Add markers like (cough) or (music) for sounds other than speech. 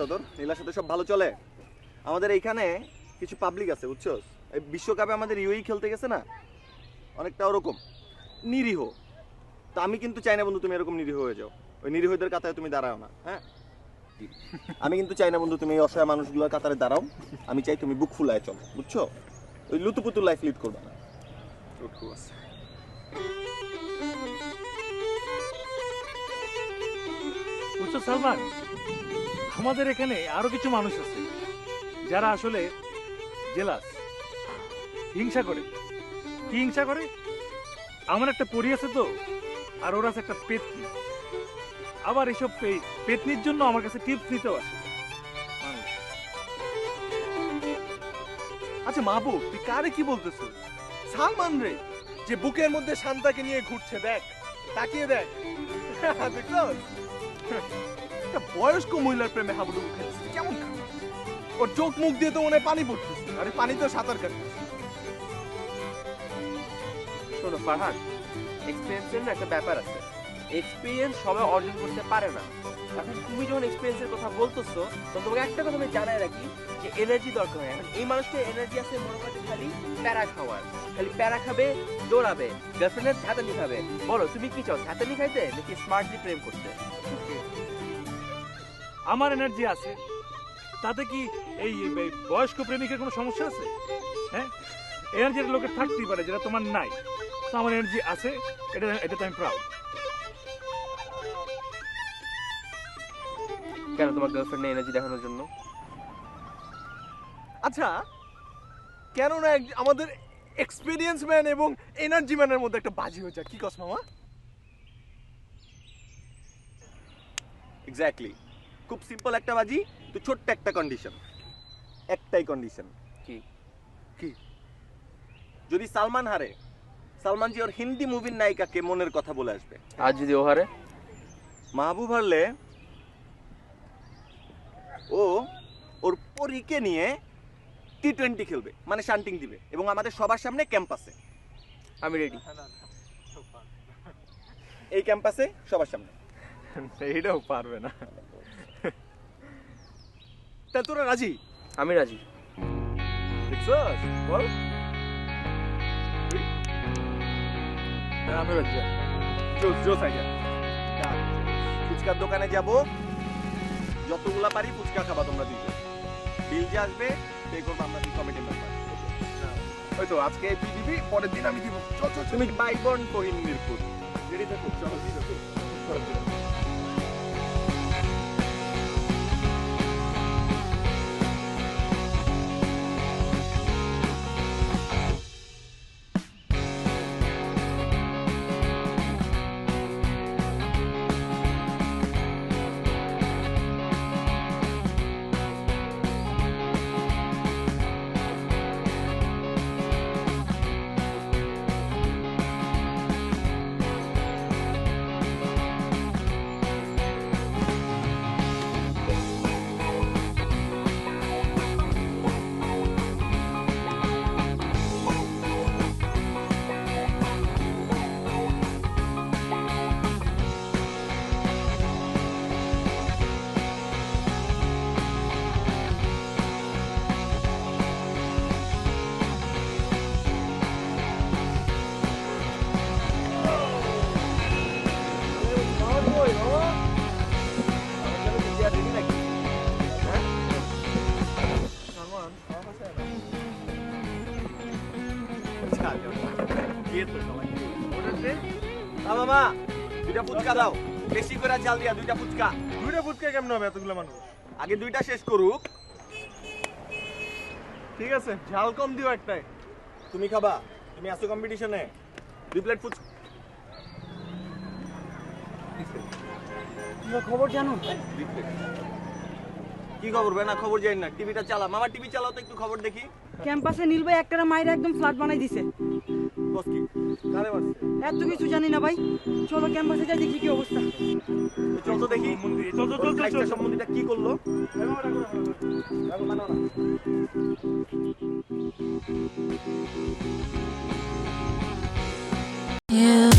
অবস্থা তোর নীলার সাথে সব ভালো চলে। আমাদের এইখানে কিছু পাবলিক আছে বুঝছ এই বিশ্বকাপে আমাদের ইউই খেলতে গেছে না? অনেকটা ওরকম, নিরীহ। তা আমি কিন্তু চাই না বন্ধু তুমি এরকম নিরীহ হয়ে যাও। ওই নিরীহদের কাতারে তুমি দাঁড়াও না হ্যাঁ? আমি কিন্তু চাই না বন্ধু তুমি এই অসহায় মানুষগুলোর কাতারে দাঁড়াও। আমি চাই তুমি বুক ফুলায় চলো, বুঝছ? ওই লুতুপুতুর লাইফ লিড করবে না। বুঝছ সালমান, আমাদের এখানে আরও কিছু মানুষ আছে, যারা আসলে জেলাস। হিংসা করে। কি হিংসা করে? আমার একটা পরি আছে তো, আর ওর আছে একটা পেতনি। আবার এসব পেতনির জন্য আমার কাছে টিপস নিতেও আসে। আচ্ছা মাহবুব, তুই কারে কি বলতেছ? সালমান রে, যে বুকের মধ্যে শান্তাকে নিয়ে ঘুরছে, দেখ, তাকিয়ে দেখ। (laughs) দেখছস একটা বয়স্ক মহিলার প্রেমে হাবুডুবু খেলছে। কেমন? ওর চোখ মুখ দিয়ে তো মনে পানি পড়তেছে আরে পানি তো সাঁতার কাটতেছে শোনো, ফারহান এক্সপিরিয়েন্সের একটা ব্যাপার আছে। এক্সপিরিয়েন্স সবাই অর্জন করতে পারে না। এখন তুমি যখন এক্সপিরিয়েন্সের কথা বলতেছো তখন তোমাকে একটা কথা আমি জানাই রাখি যে এনার্জি দরকার হয় এখন এই মানুষটা এনার্জি আছে মনে হয় খালি প্যারা খাওয়ার। খালি প্যারা খাবে, দৌড়াবে গার্লফ্রেন্ডের ঝাঁতানি খাবে। বলো, তুমি কি চাও ঝাঁতানি খাইতে নাকি স্মার্টলি প্রেম করতে? আমার এনার্জি আছে। তাতে কি এই বয়স্ক প্রেমিকের কোনো সমস্যা আছে? হ্যাঁ? এনার্জির লোকের থাকতেই পারে, যেটা তোমার নাই। তো আমার এনার্জি আছে, এটা, এটাতে আমি প্রাউড কেন তোমার গার্লফ্রেন্ডে এনার্জি দেখানোর জন্য? আচ্ছা কেন না আমাদের এক্সপিরিয়েন্স ম্যান এবং এনার্জি ম্যানের মধ্যে একটা বাজি হয়ে যায়? কি কস মামা? এক্স্যাক্টলি খুব সিম্পল একটা বাজি তো ছোট্ট একটা কন্ডিশন একটাই কন্ডিশন কি? কি? যদি সালমান হারে সালমান জি ওর হিন্দি মুভির নায়িকাকে মনের কথা বলে আসবে। আজ যদি ও হারে? মাহবুব হারলে ও ওর পরীকে নিয়ে টি টোয়েন্টি খেলবে মানে শান্টিং দিবে এবং আমাদের সবার সামনে ক্যাম্পাসে আমি রেডি এই ক্যাম্পাসে সবার সামনে। এইটাও পারবে না। তা তোরা রাজি? আমি রাজি। বল। আমি রাজি। আছি। জোস জোস আইডিয়া ফুচকার দোকানে যাব। যতগুলা পারি ফুচকা খাবা তোমরা দুইজন। বিল যে আসবে পে করব আমরা কমিটি মেম্বার ওই তো আজকে তুই দিবি পরের দিন আমি দিব। চল চল তুমি বাইবন কহিন মিরপুর। রেডি থাকো চলো তুমি খাবা তুমি খবর জানো কি খবর? না খবর জানি না। টিভিটা চালা মামা, টিভি চালাও তো, একটু খবর দেখি। ক্যাম্পাসে নীল ভাই একটা মায়েরা একদম ফ্ল্যাট বানাই দিছে। এত কিছু জানি না ভাই। চলো ক্যাম্পাসে যাই দেখি কি অবস্থা। চলো দেখি। চলো চলো চলো চল সম্বন্ধীটা কি করল? Yeah.